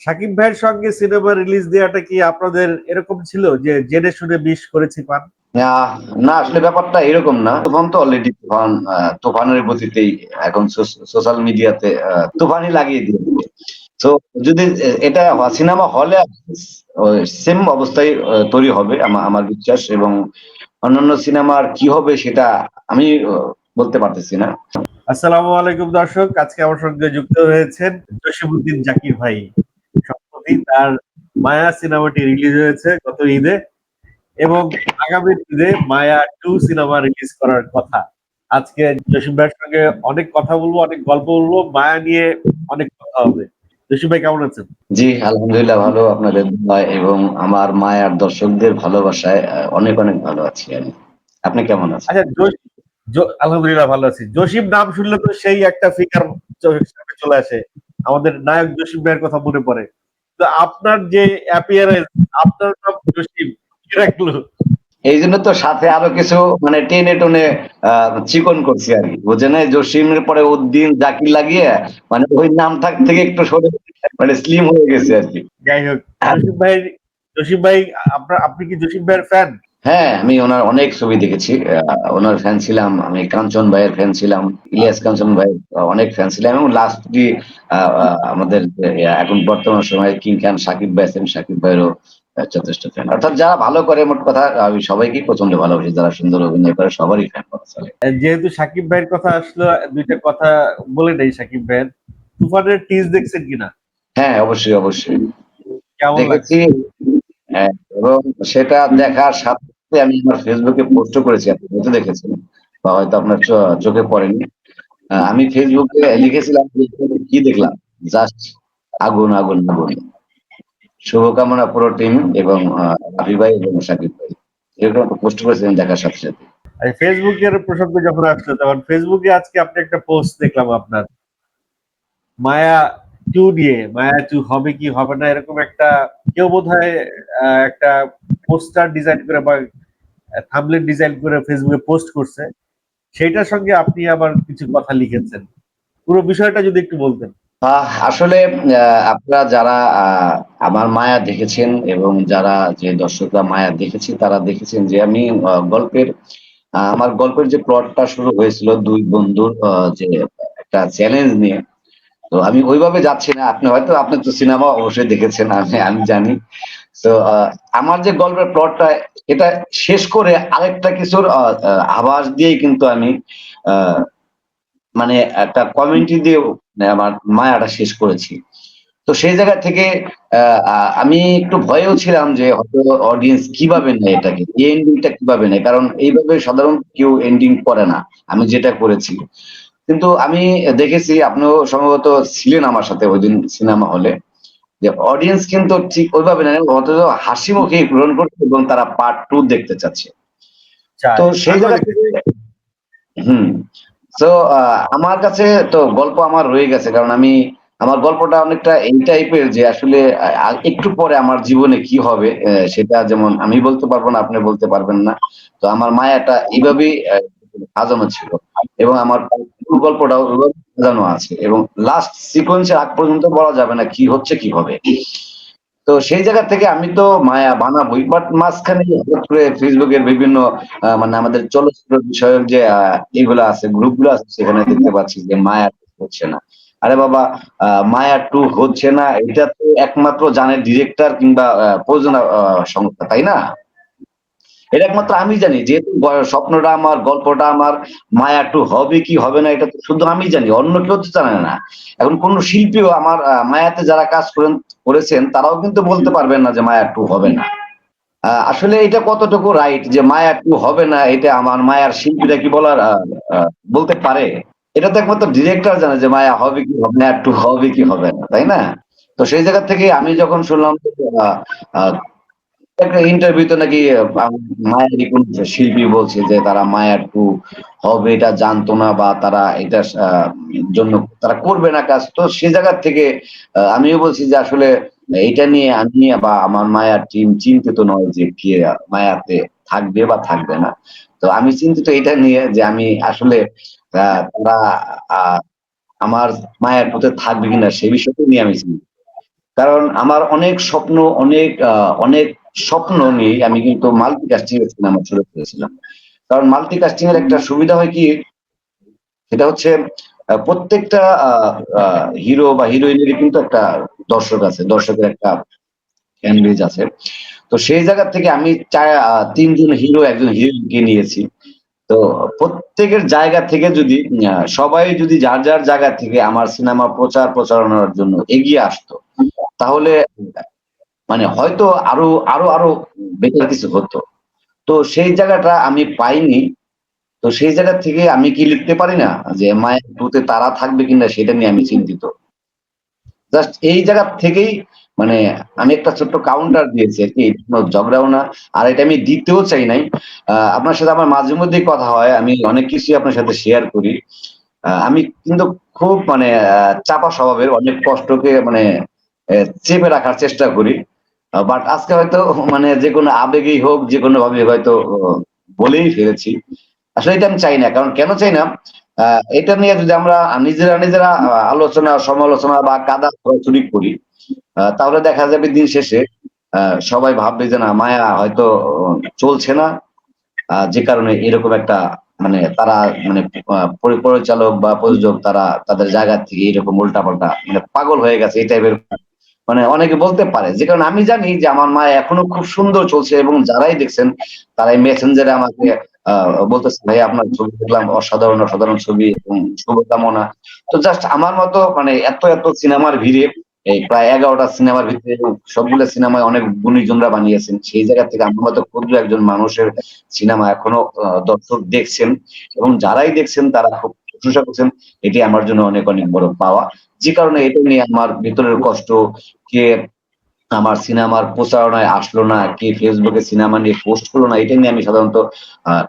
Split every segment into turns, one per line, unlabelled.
সাকিব ভাইয়ের সঙ্গে cinema release দেওয়াটা কি আপনাদের এরকম ছিল যে জেনে শুনে বিষ করেছি পান?
না আসলে ব্যাপারটা এরকম না। তুফান তো অলরেডি তুফান তুফানের গতিতেই এখন সোশ্যাল মিডিয়াতে তুফানই লাগিয়ে দিয়েছে। তো যদি এটা সিনেমা হলে সেম অবস্থায় তৈরি হবে আমা- আমার বিশ্বাস এবং অন্যান্য সিনেমার কি হবে সেটা আমি বলতে পারতেছি না।
আসসালামু আলাইকুম দর্শক আজকে আমার সঙ্গে যুক্ত হয়েছেন জসিমুদ্দিন জাকির ভাই। সম্প্রতি তার মায়া সিনেমাটি রিলিজ হয়েছে গত ঈদে এবং আগামী ঈদে মায়া টু সিনেমা রিলিজ করার কথা। আজকে জসিম ভাইয়ের সঙ্গে অনেক কথা বলব অনেক গল্প বলব মায়া নিয়ে অনেক কথা হবে। জসিম ভাই কেমন আছেন?
জি আলহামদুলিল্লাহ ভালো আপনাদের এবং আমার মায়ার দর্শকদের ভালোবাসায় অনেক অনেক ভালো আছি আমি। আপনি কেমন আছেন?
আচ্ছা আলহামদুলিল্লাহ ভালো আছি। জসিম নাম শুনলে তো সেই একটা ফিগার চোখের চলে আসে। আমাদের নায়ক জসিম ভাইয়ের কথা মনে পড়ে। আপনার যে অ্যাপিয়ারেন্স আপনার সব জসিম রাখল
এই জন্য তো সাথে আরও কিছু মানে টেনে টনে আহ, চিকন করছি আর কি বুঝে নাই? জসিমের পরে উদ্দিন জাকির লাগিয়ে মানে ওই নাম থাক থেকে একটু সরে মানে স্লিম হয়ে গেছে আর কি।
যাই হোক জসিম ভাই জসিম ভাই আপনার আপনি কি জসিম ভাইয়ের ফ্যান
হ্যাঁ আমি ওনার অনেক ছবি দেখেছি। ওনার ফ্যান ছিলাম আমি কাঞ্চন ভাইয়ের ফ্যান ছিলাম ইলিয়াস কাঞ্চন ভাইয়ের অনেক ফ্যান ছিলাম এবং লাস্টলি আমাদের এখন বর্তমান সময়ে কিং খান সাকিব ভাই আছেন সাকিব ভাইয়েরও যথেষ্ট ফ্যান অর্থাৎ যারা ভালো করে মোট কথা আমি সবাইকেই প্রচণ্ড ভালোবাসি যারা সুন্দর অভিনয় করে সবারই ফ্যান চলে।
যেহেতু সাকিব ভাইয়ের কথা আসলো দুইটা কথা বলে নেই সাকিব ভাইয়ের। তুফানের টিজ দেখছেন কিনা?
হ্যাঁ অবশ্যই অবশ্যই।
কেমন
দেখেছি। হ্যাঁ, এবং সেটা দেখার সাথে আমি আমার ফেসবুকে পোস্ট করেছি, আপনি হয়তো দেখেছেন বা হয়তো আপনার চোখে পড়েনি। আমি ফেসবুকে লিখেছিলাম কি দেখলাম? জাস্ট আগুন আগুন আগুন। শুভকামনা পুরো টিম এবং রাফি ভাই এবং সাকিব ভাই। এরকম পোস্ট করেছিলেন দেখার সাথে সাথে।
ফেসবুকের প্রসঙ্গ যখন আসলো, তখন ফেসবুকে আজকে আপনি একটা পোস্ট দেখলাম আপনার। মায়া টু নিয়ে, মায়া টু হবে কি হবে না, এরকম একটা, কেউ বোধ একটা পোস্টার ডিজাইন করে বা থামলেট ডিজাইন করে ফেসবুকে পোস্ট করছে, সেইটার সঙ্গে আপনি আবার কিছু কথা লিখেছেন। পুরো বিষয়টা যদি একটু বলতেন।
আসলে আপনারা যারা আমার মায়া দেখেছেন এবং যারা যে দর্শকরা মায়া দেখেছি, তারা দেখেছেন যে আমি গল্পের আমার গল্পের যে প্লটটা শুরু হয়েছিল দুই বন্ধুর যে একটা চ্যালেঞ্জ নিয়ে, তো আমি ওইভাবে যাচ্ছি না। আপনি হয়তো, আপনি তো সিনেমা অবশ্যই দেখেছেন, আমি আমি জানি। তো আমার যে গল্পের প্লটটা এটা শেষ করে আরেকটা কিছুর আভাস দিয়েই কিন্তু আমি মানে একটা কমেন্ট্রি দিয়ে আমার মায়াটা শেষ করেছি। তো সেই জায়গা থেকে আমি একটু ভয়েও ছিলাম যে হয়তো অডিয়েন্স কীভাবে নেয় এটাকে, এই এন্ডিংটা কীভাবে নেয়? কারণ এইভাবে সাধারণ কেউ এন্ডিং করে না, আমি যেটা করেছি। কিন্তু আমি দেখেছি, আপনিও সম্ভবত ছিলেন আমার সাথে ওই দিন সিনেমা হলে যে অডিয়েন্স কিন্তু ঠিক ওইভাবে নেয় অথচ হাসি মুখে গ্রহণ করছে এবং তারা পার্ট টু দেখতে চাচ্ছে। তো সেই জায়গা হুম। তো আমার কাছে তো গল্প আমার রয়ে গেছে কারণ আমি আমার গল্পটা অনেকটা এই টাইপের যে আসলে একটু পরে আমার জীবনে কি হবে সেটা যেমন আমি বলতে পারব না আপনি বলতে পারবেন না। তো আমার মায়াটা এইভাবেই আহ, সাজানো ছিল। এবং আমার পুরো গল্পটাও ওইভাবে সাজানো আছে এবং লাস্ট সিকোয়েন্সের আগ পর্যন্ত বলা যাবে না কি হচ্ছে, কি হবে। তো সেই জায়গা থেকে আমি তো মায়া বানাবোই বাট মাঝখানে হঠাৎ করে ফেসবুকের বিভিন্ন মানে আমাদের চলচ্চিত্র বিষয়ক যে এগুলো আছে, গ্রুপগুলো আছে, সেখানে দেখতে পাচ্ছি যে মায়া হচ্ছে না। আরে বাবা মায়া টু হচ্ছে না, এটা তো একমাত্র জানে ডিরেক্টর কিংবা প্রযোজনা সংস্থা, তাই না? এটা একমাত্র আমি জানি, যেহেতু স্বপ্নটা আমার, গল্পটা আমার, মায়া টু হবে কি হবে না, এটা তো শুধু আমি জানি, অন্য কেউ তো জানে না। এখন কোন শিল্পীও আমার মায়াতে যারা কাজ করেন, করেছেন, তারাও কিন্তু বলতে পারবেন না যে মায়া টু হবে না। আসলে এটা কতটুকু রাইট যে মায়া টু হবে না, এটা আমার মায়ার শিল্পীরা কি বলার বলতে পারে? এটা তো একমাত্র ডিরেক্টর জানে যে মায়া হবে কি হবে না টু হবে কি হবে না, তাই না? তো সেই জায়গা থেকে আমি যখন শুনলাম একটা ইন্টারভিউতে নাকি আহ, মায়ারই কোন শিল্পী বলছে যে তারা মায়া টু হবে এটা জানতো না বা তারা এটা জন্য তারা করবে না কাজ। তো সে জায়গা থেকে আমিও বলছি যে আসলে এটা নিয়ে আমি বা আমার মায়ার টিম চিন্তিত নয় যে কে মায়াতে থাকবে বা থাকবে না। তো আমি চিন্তিত এটা নিয়ে যে আমি আসলে তারা আমার মায়ার পথে থাকবে কিনা সে বিষয়টা নিয়ে আমি চিন্তিত। কারণ আমার অনেক স্বপ্ন অনেক অনেক স্বপ্ন নিয়ে আমি কিন্তু মাল্টিকাস্টিং এর সিনেমা শুরু করেছিলাম। কারণ মাল্টি কাস্টিং এর একটা সুবিধা হয় কি, সেটা হচ্ছে প্রত্যেকটা হিরো বা হিরোইনেরই কিন্তু একটা দর্শক আছে, দর্শকের একটা ফ্যান বেজ আছে। তো সেই জায়গা থেকে আমি তিনজন হিরো একজন হিরোইনকে নিয়েছি। তো প্রত্যেকের জায়গা থেকে যদি সবাই যদি যার যার জায়গা থেকে আমার সিনেমা প্রচার প্রচারণার জন্য এগিয়ে আসতো, তাহলে মানে হয়তো আরও আরও আরও বেটার কিছু হতো। তো সেই জায়গাটা আমি পাইনি। তো সেই জায়গা থেকে আমি কি লিখতে পারি না যে মায়ের টুতে তারা থাকবে কিনা সেটা নিয়ে আমি চিন্তিত। জাস্ট এই জায়গা থেকেই মানে আমি একটা ছোট্ট কাউন্টার দিয়েছি আর কি ঝগড়াও না। আর এটা আমি দিতেও চাই নাই। আপনার সাথে আমার মাঝে মধ্যেই কথা হয়, আমি অনেক কিছুই আপনার সাথে শেয়ার করি। আমি কিন্তু খুব মানে চাপা স্বভাবের, অনেক কষ্টকে মানে চেপে রাখার চেষ্টা করি। বাট আজকে হয়তো মানে যে কোনো আবেগেই হোক, যে কোনো ভাবে হয়তো বলেই ফেলেছি। আসলে এটা আমি চাই না, কারণ কেন চাই না? এটা নিয়ে যদি আমরা নিজেরা নিজেরা আলোচনা, সমালোচনা বা কাদা চুরি করি তাহলে দেখা যাবে দিন শেষে সবাই ভাববে যে না, মায়া হয়তো চলছে না। যে কারণে এরকম একটা মানে তারা মানে পরিচালক বা প্রযোজক তারা তাদের জায়গা থেকে এরকম উল্টাপাল্টা মানে পাগল হয়ে গেছে, এই টাইপের মানে অনেকে বলতে পারে, যে কারণে আমি জানি যে আমার মা এখনও খুব সুন্দর চলছে এবং যারাই দেখছেন, তারাই মেসেঞ্জারে আমাকে বলতেছে, ভাই, আপনার ছবি দেখলাম, অসাধারণ অসাধারণ ছবি এবং শুভকামনা। তো জাস্ট আমার মতো মানে এত এত সিনেমার ভিড়ে, এই প্রায় এগারোটা সিনেমার ভিতরে সবগুলো সিনেমায় অনেক গুণীজনরা বানিয়েছেন। সেই জায়গা থেকে আমার মতো ক্ষুদ্র একজন মানুষের সিনেমা এখনও দর্শক দেখছেন এবং যারাই দেখছেন তারা খুব প্রশংসা করছেন এটি আমার জন্য অনেক অনেক বড় পাওয়া। যে কারণে এটা নিয়ে আমার ভিতরের কষ্ট কে আমার সিনেমার প্রচারণায় আসলো না, কে ফেসবুকে সিনেমা নিয়ে পোস্ট করল না, এটা নিয়ে আমি সাধারণত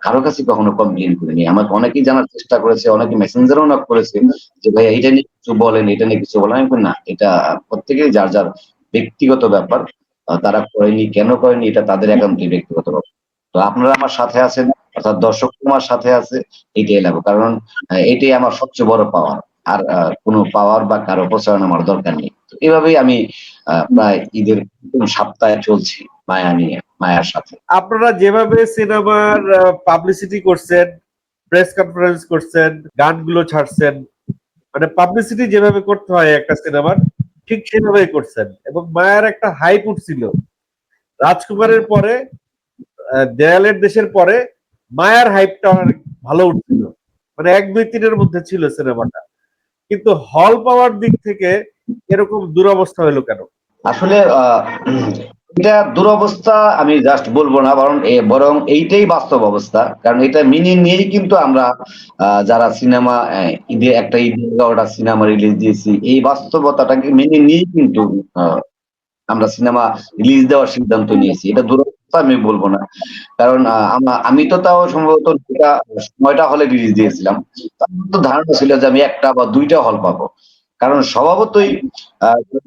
কারও কাছে কখনো কমপ্লেন করিনি। আমাকে অনেকেই জানার চেষ্টা করেছে, অনেকে মেসেঞ্জারও নক করেছে যে ভাই এটা নিয়ে কিছু বলেন, এটা নিয়ে কিছু বলেন। আমি না, এটা প্রত্যেকেই যার যার ব্যক্তিগত ব্যাপার তারা করেনি, কেন করেনি, এটা তাদের একান্তই ব্যক্তিগত ব্যাপার। তো আপনারা আমার সাথে আছেন অর্থাৎ দর্শক আমার সাথে আছে, এটাই লাগবে। কারণ এটাই আমার সবচেয়ে বড় পাওয়ার আর কোনো পাওয়ার বা কারও প্রচারণ আমার দরকার নেই। এভাবেই আমি প্রায় ঈদের সপ্তাহে চলছি মায়া নিয়ে, মায়ার সাথে।
আপনারা যেভাবে সিনেমার পাবলিসিটি করছেন প্রেস কনফারেন্স করছেন, গানগুলো ছাড়ছেন মানে পাবলিসিটি যেভাবে করতে হয় একটা সিনেমার, ঠিক সেভাবেই করছেন। এবং মায়ার একটা হাইপ উঠছিল। রাজকুমারের পরে দেয়ালের দেশের পরে মায়ার হাইপটা অনেক ভালো উঠছিল। মানে এক দুই তিনের মধ্যে ছিল সিনেমাটা। কিন্তু হল পাওয়ার দিক থেকে এরকম দুরবস্থা হলো কেন?
আসলে এটা দুরবস্থা আমি জাস্ট বলব না এ, বরং এইটাই বাস্তব অবস্থা। কারণ এটা মিনি নিয়েই কিন্তু আমরা যারা সিনেমা ঈদে, একটা ঈদে এগারোটা সিনেমা রিলিজ দিয়েছি, এই বাস্তবতাটাকে মেনে নিয়েই কিন্তু আমরা সিনেমা রিলিজ দেওয়ার সিদ্ধান্ত নিয়েছি। এটা দুরবস্থা আমি বলব না। কারণ আমা- তো তাও সম্ভবত নয়টা হলে রিলিজ দিয়েছিলাম। তো ধারণা ছিল যে আমি একটা বা দুইটা হল পাবো। কারণ স্বভাবতই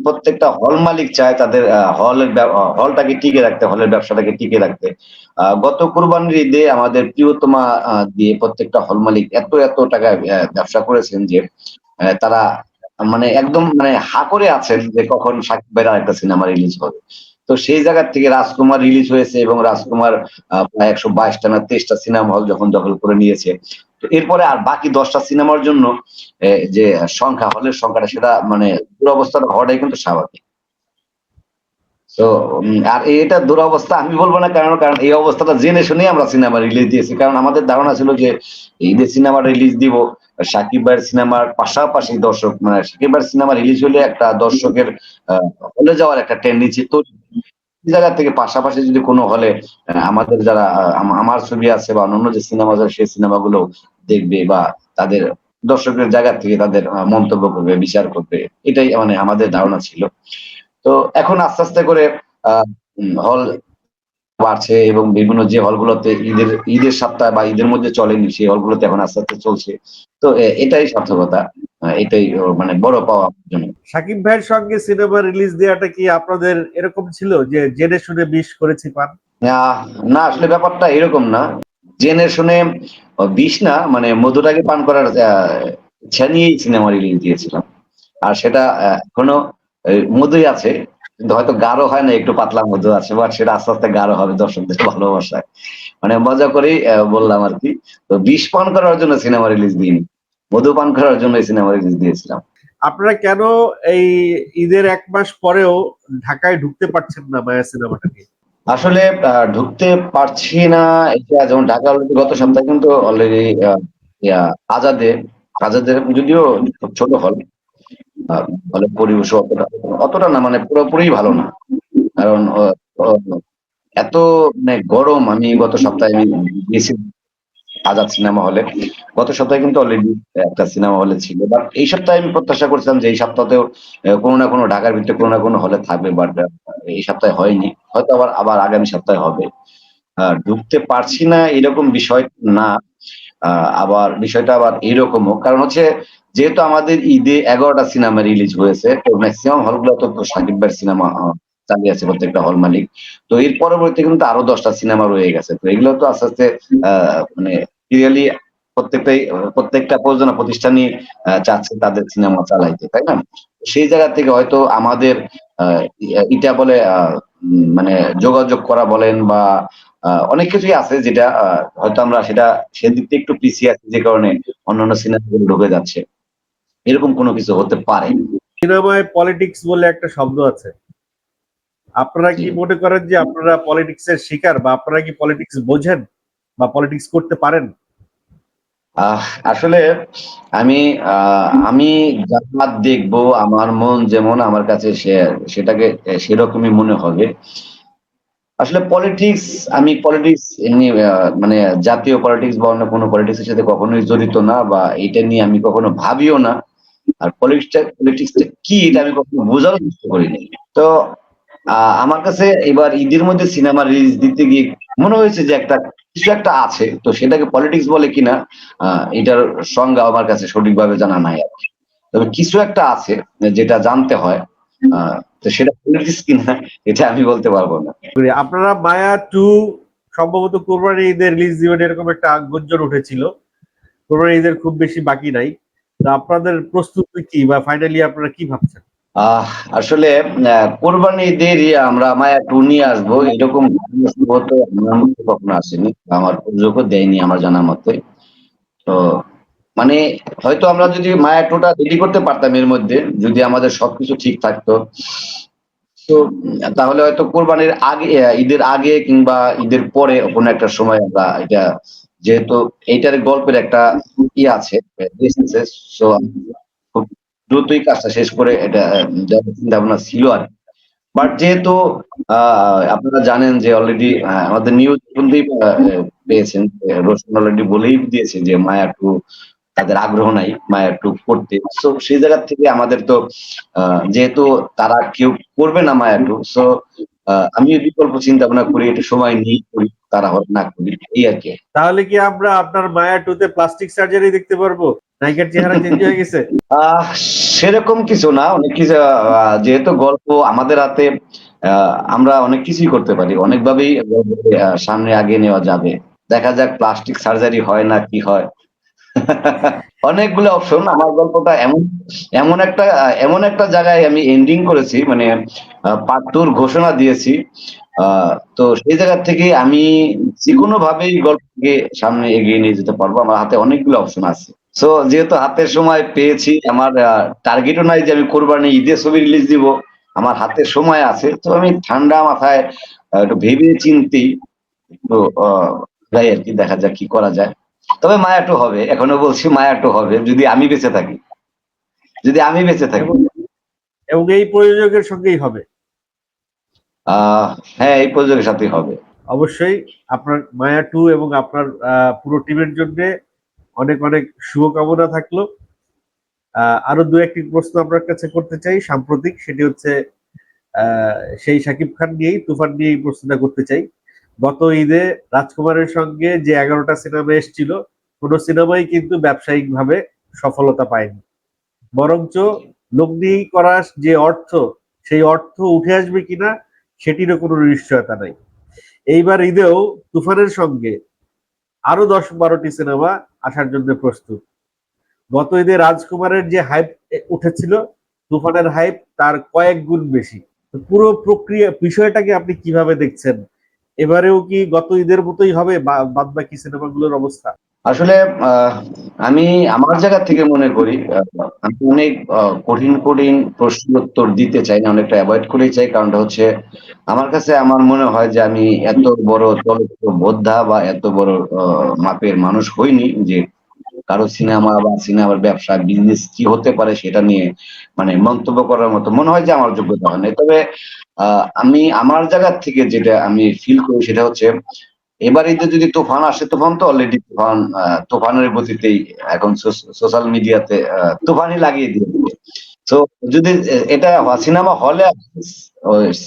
প্রত্যেকটা হল মালিক চায় তাদের হলের হলটাকে টিকে রাখতে হলের ব্যবসাটাকে টিকে রাখতে। গত কুরবানির ঈদে আমাদের প্রিয়তমা দিয়ে প্রত্যেকটা হল মালিক এত এত টাকা ব্যবসা করেছেন যে তারা মানে একদম মানে হা করে আছেন যে কখন সাকিব ভাইয়ের একটা সিনেমা রিলিজ হবে। তো সেই জায়গার থেকে রাজকুমার রিলিজ হয়েছে এবং রাজকুমার প্রায় একশো বাইশটা না তেইশটা সিনেমা হল যখন দখল করে নিয়েছে। তো এরপরে আর বাকি দশটা সিনেমার জন্য যে সংখ্যা হলের সংখ্যাটা, সেটা মানে দুরবস্থাটা হওয়াটাই কিন্তু স্বাভাবিক। তো আর এটা দুরবস্থা আমি বলব না কারণ কারণ এই অবস্থাটা জেনে শুনে আমরা সিনেমা রিলিজ দিয়েছি। কারণ আমাদের ধারণা ছিল যে ঈদের সিনেমা রিলিজ দিব সাকিব সিনেমার পাশাপাশি দর্শক মানে সাকিব সিনেমা রিলিজ হলে একটা দর্শকের হলে যাওয়ার একটা টেন্ডেন্সি তো এই জায়গা থেকে পাশাপাশি যদি কোনো হলে আমাদের যারা আমার ছবি আছে বা অন্যান্য যে সিনেমা আছে, সেই সিনেমাগুলো দেখবে বা তাদের দর্শকের জায়গা থেকে তাদের মন্তব্য করবে, বিচার করবে। এটাই মানে আমাদের ধারণা ছিল। তো এখন আস্তে আস্তে করে হল বাড়ছে এবং বিভিন্ন যে হলগুলোতে ঈদের ঈদের সপ্তাহে বা ঈদের মধ্যে চলেনি সেই হলগুলোতে এখন আস্তে আস্তে চলছে। তো এটাই সার্থকতা। এটাই মানে বড় পাওয়া জন্য।
সাকিব ভাইয়ের সঙ্গে সিনেমা রিলিজ দেওয়াটা কি আপনাদের এরকম ছিল যে জেনে শুনে বিষ করেছি পান?
না আসলে ব্যাপারটা এরকম না। জেনে শুনে বিষ না মানে মধুটাকে পান করার ইচ্ছা নিয়েই সিনেমা রিলিজ দিয়েছিলাম। আর সেটা এখনও মধুই আছে। কিন্তু হয়তো গাঢ় হয় না একটু পাতলা মধু আছে বাট সেটা আস্তে আস্তে গাঢ় হবে দর্শকদের ভালোবাসায়। মানে মজা করেই বললাম আর কি। তো বিষ পান করার জন্য সিনেমা রিলিজ দিইনি। মধু পান করার জন্য সিনেমা রিলিজ দিয়েছিলাম।
আপনারা কেন এই ঈদের এক মাস পরেও ঢাকায় ঢুকতে পারছেন না মায়া সিনেমাটাকে
আসলে আহ, ঢুকতে পারছি না। এটা যেমন ঢাকা already গত সপ্তাহে কিন্তু অলরেডি আজাদে আজাদের যদিও ছোট হল হলে পরিবেশ অতটা অতটা না মানে পুরোপুরি ভালো না। কারণ এত মানে গরম, আমি গত সপ্তাহে আমি আজাদ সিনেমা হলে। গত সপ্তাহে কিন্তু অলরেডি একটা সিনেমা হলে ছিল। বাট এই সপ্তাহে আমি প্রত্যাশা করছিলাম যে এই সপ্তাহতেও কোনো না কোনো ঢাকার ভিতরে কোনো না কোনো হলে থাকবে বাট এই সপ্তাহে হয়নি। হয়তো আবার আবার আগামী সপ্তাহে হবে। ঢুকতে পারছি না এরকম বিষয় না। আবার বিষয়টা আবার এরকমও। কারণ হচ্ছে যেহেতু আমাদের ঈদে এগারোটা সিনেমা রিলিজ হয়েছে, তো ম্যাক্সিমাম হলগুলো তো সাকিব ভাইয়ের সিনেমা চালিয়ে আছে প্রত্যেকটা হল মালিক। তো এর পরবর্তী কিন্তু আরও দশটা সিনেমা রয়ে গেছে। তো এগুলো তো আস্তে আস্তে মানে সিরিয়ালি প্রত্যেকটাই, প্রত্যেকটা প্রযোজনা প্রতিষ্ঠানই চাচ্ছে তাদের সিনেমা চালাইতে, তাই না? সেই জায়গা থেকে হয়তো আমাদের এটা বলে মানে যোগাযোগ করা বলেন বা অনেক কিছুই আছে যেটা হয়তো আমরা সেটা সেদিক থেকে একটু পিছিয়ে আছি যে কারণে অন্যান্য সিনেমাগুলো ঢুকে যাচ্ছে। এরকম কোনো কিছু হতে পারে।
সিনেমায় পলিটিক্স বলে একটা শব্দ আছে। আপনারা কি মনে করেন যে আপনারা পলিটিক্স এর শিকার বা আপনারা কি পলিটিক্স বোঝেন বা পলিটিক্স করতে পারেন?
আসলে আমি আমি যা দেখব আমার মন যেমন আমার কাছে সেটাকে সেরকমই মনে হবে। আসলে পলিটিক্স আমি পলিটিক্স এমনি মানে জাতীয় পলিটিক্স বা অন্য কোনো পলিটিক্স এর সাথে কখনোই জড়িত না বা এটা নিয়ে আমি কখনো ভাবিও না। আর পলিটিক্সটা পলিটিক্সটা কি এটা আমি কখনো বোঝারও চেষ্টা করিনি। তো আমার কাছে এবার ঈদের মধ্যে সিনেমা রিলিজ দিতে গিয়ে মনে হয়েছে যে একটা কিছু একটা আছে, তো সেটাকে পলিটিক্স বলে কিনা এটার সংজ্ঞা আমার কাছে সঠিকভাবে জানা নাই আর। তবে কিছু একটা আছে, যেটা জানতে হয় তো সেটা পলিটিক্স কিনা, এটা আমি বলতে পারব না।
আপনারা মায়া টু সম্ভবত কোরবানি ঈদের রিলিজ দিবেন এরকম একটা গুঞ্জন উঠেছিল। কোরবানি ঈদের খুব বেশি বাকি নাই। আপনাদের প্রস্তুতি কি বা ফাইনালি আপনারা কি ভাবছেন?
আসলে কোরবানি ঈদের ইয়ে আমরা মায়া টু নিয়ে আসব। এরকম কখনো আসেনি আমার প্রযোজকও দেয়নি আমার জানা মতে। তো মানে হয়তো আমরা যদি মায়া টুটা রেডি করতে পারতাম এর মধ্যে, যদি আমাদের সবকিছু ঠিক থাকতো। তো, তাহলে হয়তো কোরবানির আগে ঈদের আগে কিংবা ঈদের পরে কোনো একটা সময় আমরা এটা যেহেতু এইটার গল্পের একটা ই আছে খুব দ্রুতই কাজটা শেষ করে এটা চিন্তা ভাবনা ছিল আর বাট যেহেতু আপনারা জানেন যে অলরেডি আমাদের নিউজ পেয়েছেন, রোশন অলরেডি বলেই দিয়েছে যে মায়া টু তাদের আগ্রহ নাই মায়া টু করতে। সো সেই জায়গা থেকে আমাদের তো যেহেতু তারা কেউ করবে না মায়া টু সো আমি বিকল্প চিন্তা ভাবনা করি একটু সময় নিয়ে করি তারা না করি এই আর কি।
তাহলে কি আমরা আপনার মায়া টু তে প্লাস্টিক সার্জারি দেখতে পারব? নায়িকার চেহারা চেঞ্জ হয়ে গেছে?
আহ সেরকম কিছু না অনেক কিছু যেহেতু গল্প আমাদের হাতে আহ, আমরা অনেক কিছুই করতে পারি। অনেকভাবেই সামনে আগিয়ে নেওয়া যাবে। দেখা যাক প্লাস্টিক সার্জারি হয় না কি হয়। অনেকগুলো অপশন আমার গল্পটা এমন এমন একটা এমন একটা জায়গায় আমি এন্ডিং করেছি মানে পার্ট ঘোষণা দিয়েছি। তো সেই জায়গা থেকে আমি যে কোনো ভাবেই গল্পকে সামনে এগিয়ে নিয়ে যেতে পারব। আমার হাতে অনেকগুলো অপশন আছে। সো যেহেতু হাতের সময় পেয়েছি, আমার টার্গেটও নাই যে আমি কোরবানি ঈদের ছবি রিলিজ দিব, আমার হাতে সময় আছে। তো আমি ঠান্ডা মাথায় একটু ভেবে চিন্তেই একটু যাই আর কি, দেখা যাক কি করা যায়। তবে মায়াটু হবে এখনও বলছি মায়াটু হবে যদি আমি বেঁচে থাকি। যদি আমি বেঁচে থাকি।
এবং- এই প্রযোজকের সঙ্গেই হবে।
আহ হ্যাঁ এই প্রযোজকের সাথেই হবে।
অবশ্যই আপনার মায়া টু এবং আপনার পুরো টিমের জন্য অনেক অনেক শুভকামনা থাকল। আহ, আরও দু একটি প্রশ্ন আপনার কাছে করতে চাই সাম্প্রতিক সেটি হচ্ছে আহ, সেই সাকিব খান নিয়েই তুফান নিয়ে এই প্রশ্নটা করতে চাই। গত ঈদে রাজকুমারের সঙ্গে যে এগারোটা সিনেমা এসেছিল, কোনো সিনেমাই কিন্তু ব্যবসায়িক ভাবে সফলতা পায়নি। বরঞ্চ লগ্নি করার যে অর্থ, সেই অর্থ উঠে আসবে কিনা, সেটিরও কোনো নিশ্চয়তা নাই। এইবার ঈদেও তুফানের সঙ্গে আরও দশ বারোটি সিনেমা আসার জন্য প্রস্তুত। গত ঈদে রাজকুমারের যে হাইপ উঠেছিল, তুফানের হাইপ তার কয়েক গুণ বেশি। পুরো প্রক্রিয়া, বিষয়টাকে আপনি কীভাবে দেখছেন? এবারেও কি গত ঈদের মতোই হবে? বাদ বাকি সিনেমাগুলোর অবস্থা?
আসলে আমি আমার জায়গা থেকে মনে করি আমি অনেক কঠিন কঠিন প্রশ্ন উত্তর দিতে চাই না, অনেকটা অ্যাভয়েড করেই চাই। কারণটা হচ্ছে, আমার কাছে আমার মনে হয় যে আমি এত বড় চলচ্চিত্র বোদ্ধা বা এত বড় মাপের মানুষ হইনি যে কারও সিনেমা বা সিনেমার ব্যবসা বিজনেস কি হতে পারে সেটা নিয়ে মানে মন্তব্য করার মতো মনে হয় যে আমার যোগ্যতা হয় তবে আমি আমার জায়গার থেকে যেটা আমি ফিল করি সেটা হচ্ছে, এবার ঈদে যদি তুফান আসে, তুফান তো অলরেডি তুফান তুফানের গতিতেই এখন সোশ্যাল মিডিয়াতে তুফানই লাগিয়ে দিয়েছে তো যদি এটা সিনেমা হলে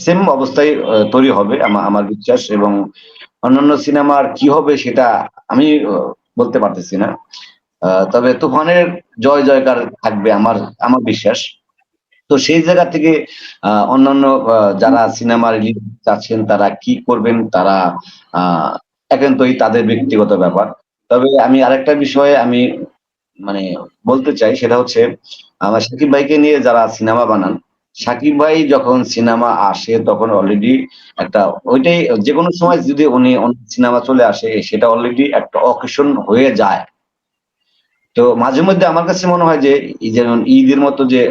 সেম অবস্থায় তৈরি হবে আমা- আমার বিশ্বাস এবং অন্যান্য সিনেমার কি হবে সেটা আমি বলতে পারতেছি না। তবে তুফানের জয় জয়কার থাকবে আমার আমার বিশ্বাস। তো সেই জায়গা থেকে অন্যান্য যারা সিনেমা রিলিজ চাচ্ছেন, তারা কি করবেন? তারা একান্তই তাদের ব্যক্তিগত ব্যাপার। তবে আমি আরেকটা বিষয়ে আমি মানে বলতে চাই, সেটা হচ্ছে, আমার সাকিব ভাইকে নিয়ে যারা সিনেমা বানান, সাকিব ভাই যখন সিনেমা আসে, তখন অলরেডি একটা, ওইটাই যে কোনো সময় যদি উনি সিনেমা চলে আসে, সেটা অলরেডি একটা অকেশন হয়ে যায়। তো মাঝে মধ্যে আমার কাছে মনে হয় যে যেমন ঈদের মতো যে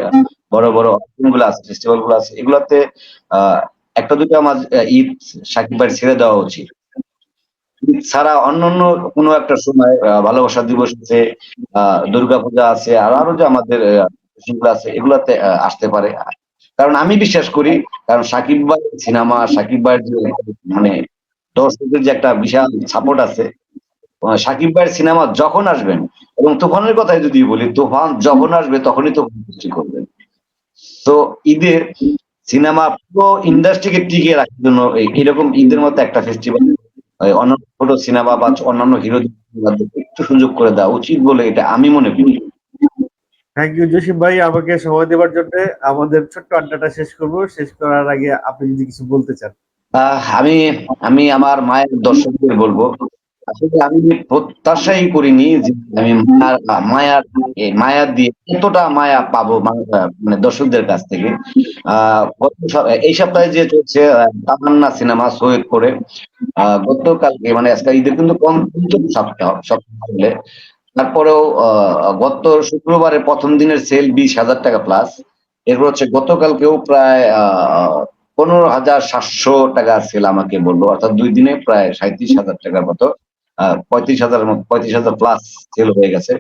বড় বড়গুলো আছে ফেস্টিভ্যালগুলো আছে, এগুলাতে একটা দুটো আমার ঈদ সাকিব ভাই ছেড়ে দেওয়া উচিত। ছাড়া অন্যান্য কোনো একটা সময় ভালোবাসা দিবস আছে দুর্গাপূজা আছে, আর, আরও যে আমাদের আছে, এগুলাতে আসতে পারে। কারণ আমি বিশ্বাস করি, কারণ সাকিব ভাই সিনেমা, সাকিব ভাইয়ের যে মানে দর্শকদের যে একটা বিশাল সাপোর্ট আছে সাকিব ভাইয়ের সিনেমা যখন আসবেন, এবং তুফানের কথাই যদি বলি, তুফান যখন আসবে, তখনই তো সৃষ্টি করবেন। তো ঈদের সিনেমা পুরো ইন্ডাস্ট্রিকে টিকিয়ে রাখার জন্য এরকম ঈদের মতো একটা ফেস্টিভ্যাল অন্যান্য ছোট সিনেমা বা অন্যান্য হিরো একটু সুযোগ করে দেওয়া উচিত বলে এটা আমি মনে করি।
থ্যাংক ইউ জসিম ভাই আমাকে সময় দেওয়ার জন্য আমাদের ছোট্ট আড্ডাটা শেষ করব। শেষ করার আগে আপনি যদি কিছু বলতে চান।
আমি আমি আমার মায়ের দর্শকদের বলব আসলে আমি প্রত্যাশাই করিনি যে আমি মায়ার মায়া দিয়ে এতটা মায়া পাবো মানে দর্শকদের কাছ থেকে। এই সপ্তাহে যে চলছে তামান্না সিনেমা সৈয়দ করে গতকালকে মানে আজকে ঈদের কিন্তু কম সপ্তাহ সপ্তাহ হলে। তারপরেও গত শুক্রবারে প্রথম দিনের সেল বিশ হাজার টাকা প্লাস। এরপর হচ্ছে গতকালকেও প্রায় পনেরো হাজার সাতশো টাকা সেল আমাকে বলল, অর্থাৎ দুই দিনে প্রায় সাঁত্রিশ হাজার টাকার মতো। পঁয়ত্রিশ হাজার পঁয়ত্রিশ হাজার প্লাস সেল হয়ে গেছে।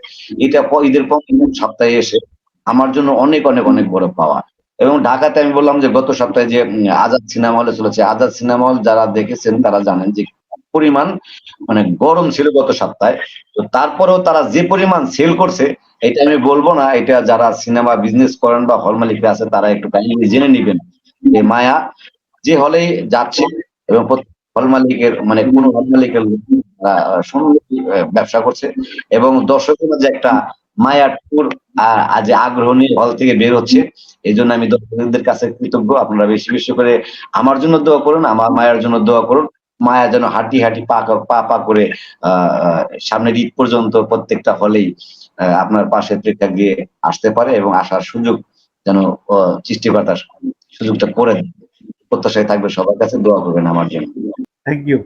এটা ঈদের প্রথম সপ্তাহে এসে আমার জন্য অনেক অনেক অনেক বড় পাওয়া। এবং ঢাকাতে আমি বললাম যে, গত সপ্তাহে যে আজাদ সিনেমা হলে চলেছে, আজাদ সিনেমা হল যারা দেখেছেন তারা জানেন যে, পরিমাণ মানে গরম ছিল গত সপ্তাহে। তো তারপরেও তারা যে পরিমাণ সেল করছে, এটা আমি বলব না, এটা যারা সিনেমা বিজনেস করেন বা হল মালিকরা আছে তারা একটু কাইন্ডলি জেনে নিবেন। যে মায়া, যে হলে যাচ্ছে এবং হল মালিকের মানে কোন হল মালিকের লোক আহ, ব্যবসা করছে। এবং দর্শকের যে একটা মায়ার টুর আজ আগ্রহ নিয়ে হল থেকে বের হচ্ছে এই জন্য আমি দর্শকদের কাছে কৃতজ্ঞ। আপনারা বেশি বেশি করে আমার জন্য দোয়া করুন আমার মায়ের জন্য দোয়া করুন। মায়া যেন হাঁটি হাঁটি পা পা পা করে আহ আহ, সামনের ঈদ পর্যন্ত প্রত্যেকটা হলেই আহ, আপনার পাশে প্রেক্ষা গিয়ে আসতে পারে এবং আসার সুযোগ যেন আহ, সৃষ্টিকর্তার সুযোগটা করে প্রত্যাশায় থাকবে সবার কাছে দোয়া করবেন আমার জন্য।
Thank you